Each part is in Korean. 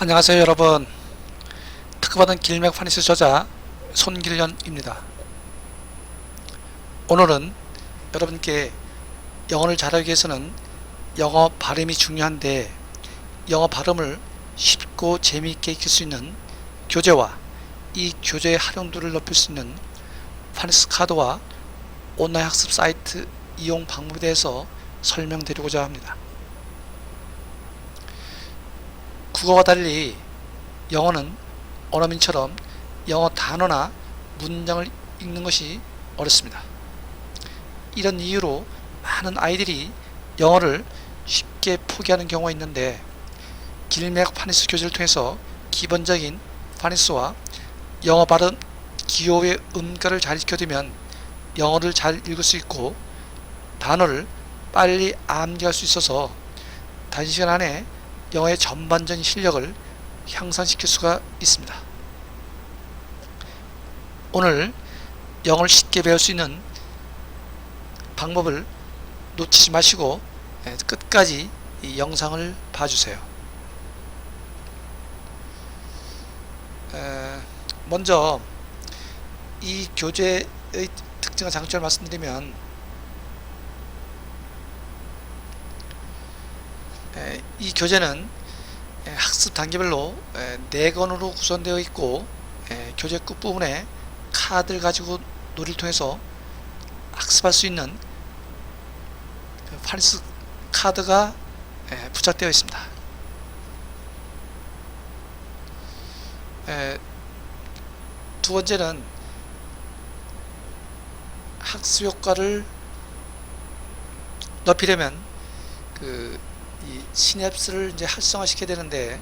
안녕하세요 여러분. 특허받은 길맥 파니스 저자 손길련입니다. 오늘은 여러분께 영어를 잘하기 위해서는 영어 발음이 중요한데 영어 발음을 쉽고 재미있게 익힐 수 있는 교재와 이 교재의 활용도를 높일 수 있는 파니스 카드와 온라인 학습 사이트 이용 방법에 대해서 설명드리고자 합니다 국어와 달리 영어는 원어민처럼 영어 단어나 문장을 읽는 것이 어렵습니다. 이런 이유로 많은 아이들이 영어를 쉽게 포기하는 경우가 있는데 길맥 파니스 교재를 통해서 기본적인 파니스와 영어 발음 기호의 음가를 잘 익혀두면 영어를 잘 읽을 수 있고 단어를 빨리 암기할 수 있어서 단시간 안에 영어의 전반적인 실력을 향상시킬 수가 있습니다. 오늘 영어를 쉽게 배울 수 있는 방법을 놓치지 마시고 예, 끝까지 이 영상을 봐주세요. 에, 먼저 이 교재의 특징과 장점을 말씀드리면 이 교재는 에, 학습 단계별로 에, 네 권으로 구성되어 있고 에, 교재 끝부분에 카드를 가지고 놀이를 통해서 학습할 수 있는 그 파리스 카드가 에, 부착되어 있습니다. 에, 두 번째는 학습 효과를 높이려면 그 이 시냅스를 이제 활성화시켜야 되는데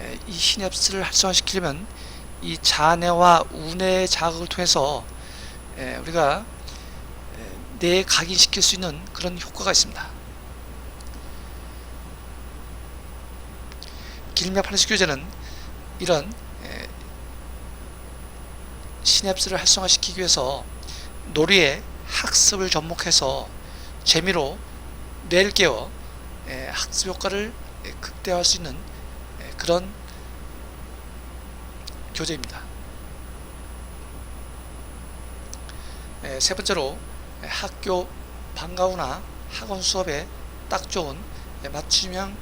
에, 이 시냅스를 활성화시키려면 이 자뇌와 우뇌 자극을 통해서 에, 우리가 에, 뇌에 각인시킬 수 있는 그런 효과가 있습니다. 길면 파리스 교재는 이런 에, 시냅스를 활성화시키기 위해서 놀이에 학습을 접목해서 재미로 뇌를 깨워 에, 학습 효과를 에, 극대화할 수 있는 에, 그런 교재입니다. 에, 세 번째로 에, 학교 방과 후나 학원 수업에 딱 좋은 에, 맞춤형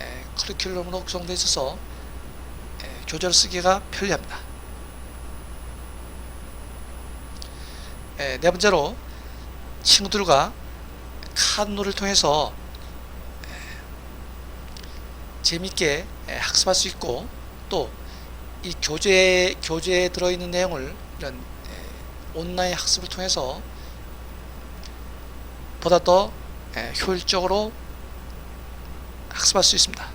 에, 커리큘럼으로 구성되어 있어서 에, 교재를 쓰기가 편리합니다. 에, 네 번째로 친구들과 카드놀이를 통해서 재밌게 에, 학습할 수 있고 또 이 교재 교재에 들어있는 내용을 이런 에, 온라인 학습을 통해서 보다 더 에, 효율적으로 학습할 수 있습니다.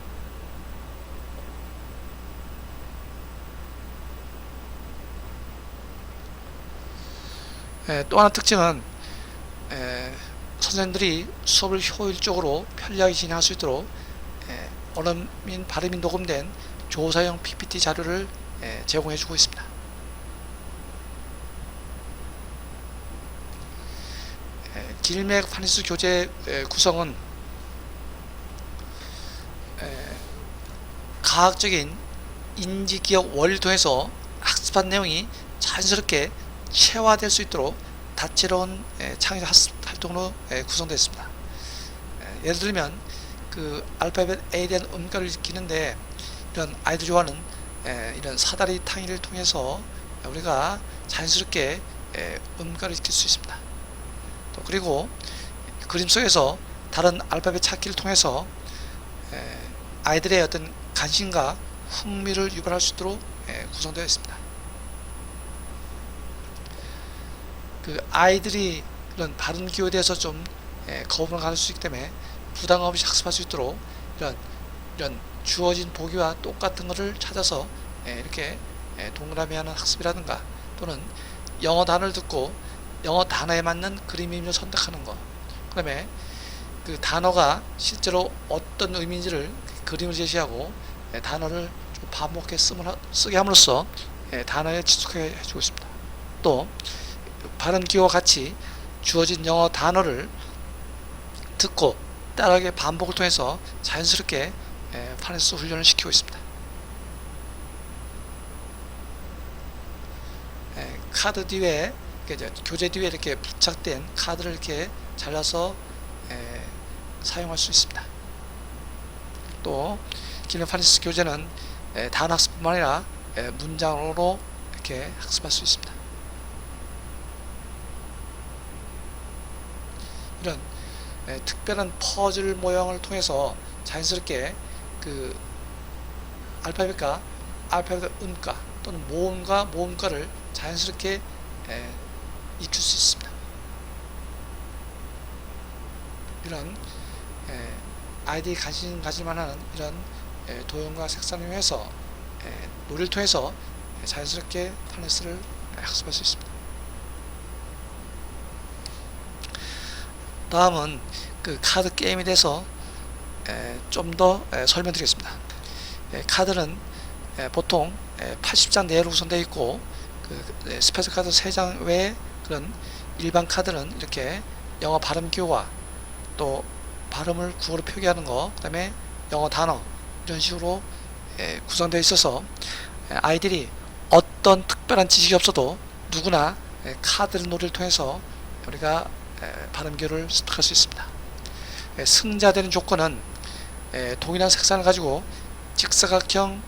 에, 또 하나 특징은 에, 선생님들이 수업을 효율적으로 편리하게 진행할 수 있도록 에, 언어민 발음이 녹음된 조사형 PPT 자료를 에, 제공해 주고 있습니다. 에, 길맥 파니스 교재 에, 구성은 에, 과학적인 인지기억 원리를 통해서 학습한 내용이 자연스럽게 체화될 수 있도록 다채로운 에, 창의적 학습 활동으로 에, 구성되어 있습니다. 에, 예를 들면 그 알파벳 A에 대한 음가를 익히는데 이런 아이들 좋아하는 에, 이런 사다리 탕이를 통해서 우리가 자연스럽게 에, 음가를 익힐 수 있습니다. 또 그리고 그림 속에서 다른 알파벳 찾기를 통해서 에, 아이들의 어떤 관심과 흥미를 유발할 수 있도록 에, 구성되어 있습니다. 그 아이들이 이런 발음 기호에 대해서 좀 에, 거부를 가질 수 있기 때문에 부담 없이 학습할 수 있도록 이런 이런 주어진 보기와 똑같은 것을 찾아서 에, 이렇게 에, 동그라미 하는 학습이라든가 또는 영어 단어를 듣고 영어 단어에 맞는 그림 이미를 선택하는 것 그다음에 그 단어가 실제로 어떤 의미인지를 그림을 제시하고 에, 단어를 좀 반복해 쓰면, 쓰게 함으로써 에, 단어에 친숙하게 해주고 있습니다. 또 발음 기호와 같이 주어진 영어 단어를 듣고 따라하게 반복을 통해서 자연스럽게 예, 파네스 훈련을 시키고 있습니다. 예, 카드 뒤에 교재 뒤에 이렇게 부착된 카드를 이렇게 잘라서 예, 사용할 수 있습니다. 또 기능 파네스 교재는 단 학습뿐만 아니라 문장으로 이렇게 학습할 수 있습니다. 이런 에, 특별한 퍼즐 모형을 통해서 자연스럽게 그 알파벳과 알파벳 음가 또는 모음과 모음가를 자연스럽게 에, 익힐 수 있습니다. 이런 에, 아이들이 관심 가질 만한 이런 에, 도형과 색상을 에, 놀이를 통해서 에, 자연스럽게 파네스를 학습할 수 있습니다. 다음은 그 카드 게임에 대해서 좀 더 설명드리겠습니다. 에, 카드는 에, 보통 에, 80장 내로 구성되어 있고 그 에, 스페셜 카드 3장 외에 그런 일반 카드는 이렇게 영어 발음 기호와 또 발음을 국어로 표기하는 거, 그 다음에 영어 단어 이런 식으로 에, 구성되어 있어서 에, 아이들이 어떤 특별한 지식이 없어도 누구나 에, 카드 놀이를 통해서 우리가 에, 발음 기호를 습득할 수 있습니다. 에, 승자되는 조건은 에, 동일한 색상을 가지고 직사각형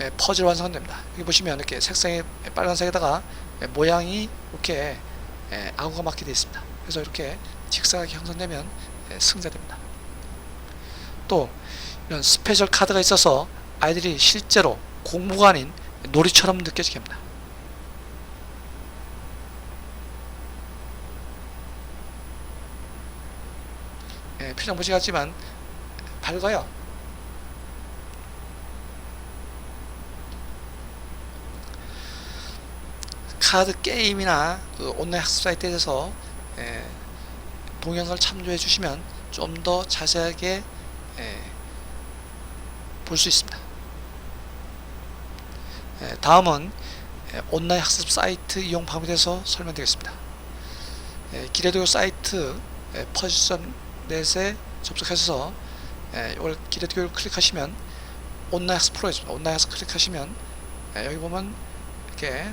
에, 퍼즐 완성됩니다. 여기 보시면 이렇게 색상이 빨간색에다가 에, 모양이 이렇게 에, 아구가 맞게 되어 있습니다. 그래서 이렇게 직사각이 형성되면 에, 승자됩니다. 또 이런 스페셜 카드가 있어서 아이들이 실제로 공부가 아닌 놀이처럼 느껴지게 합니다. 예, 표정 보시겠지만 밝아요. 카드 게임이나 그 온라인 학습 사이트에서 예, 동영상을 참조해 주시면 좀 더 자세하게 예, 볼 수 있습니다. 예, 다음은 예, 온라인 학습 사이트 이용 방법에 대해서 설명드리겠습니다. 예, 기레도 사이트 예, 퍼 즐.net에 접속해서 예, 이걸 기레도를 클릭하시면 온라인 학습 프로 있습니다. 온라인 학습 클릭하시면 예, 여기 보면 이렇게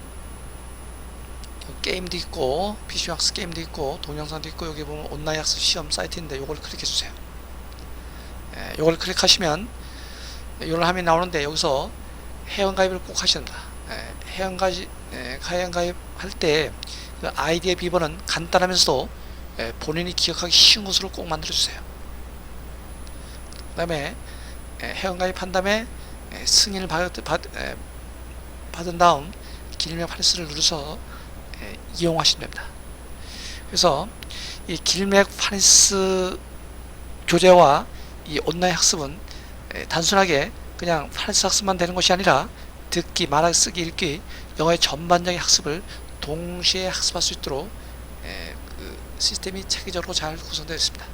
게임도 있고 PC 학습 게임도 있고 동영상도 있고 여기 보면 온라인 학습 시험 사이트인데 이걸 클릭해 주세요. 예, 이걸 클릭하시면 이런 화면이 나오는데 여기서 회원가입을 꼭 됩니다. 예, 회원가입 예, 회원가입 할때 그 아이디의 비번은 간단하면서도 예, 본인이 기억하기 쉬운 것으로 꼭 만들어 주세요. 그 다음에 예, 회원가입한 다음에 예, 승인을 받, 받, 예, 받은 다음 길명 파레스를 누르서 예, 이용하시면 됩니다. 그래서 이 길맥 파레스 교재와 이 온라인 학습은 에, 단순하게 그냥 파레스 학습만 되는 것이 아니라 듣기, 말하기, 쓰기, 읽기, 영어의 전반적인 학습을 동시에 학습할 수 있도록 에, 그 시스템이 체계적으로 잘 구성되어 있습니다.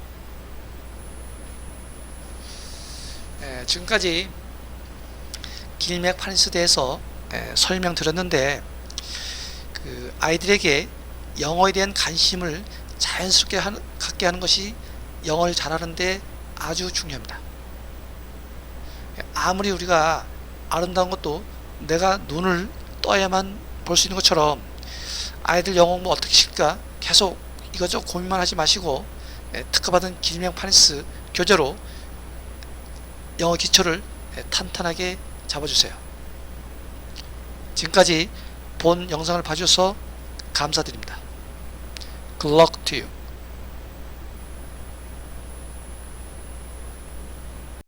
에, 지금까지 길맥 파레스에 대해서 에, 설명드렸는데 그 아이들에게 영어에 대한 관심을 자연스럽게 하는, 갖게 하는 것이 영어를 잘하는데 아주 중요합니다. 아무리 우리가 아름다운 것도 내가 눈을 떠야만 볼 수 있는 것처럼 아이들 영어 뭐 어떻게 칠까 계속 이것저것 고민만 하지 마시고 예, 특허받은 길명 파니스 교재로 영어 기초를 예, 탄탄하게 잡아주세요. 지금까지 본 영상을 봐주셔서 감사드립니다. Good luck to you.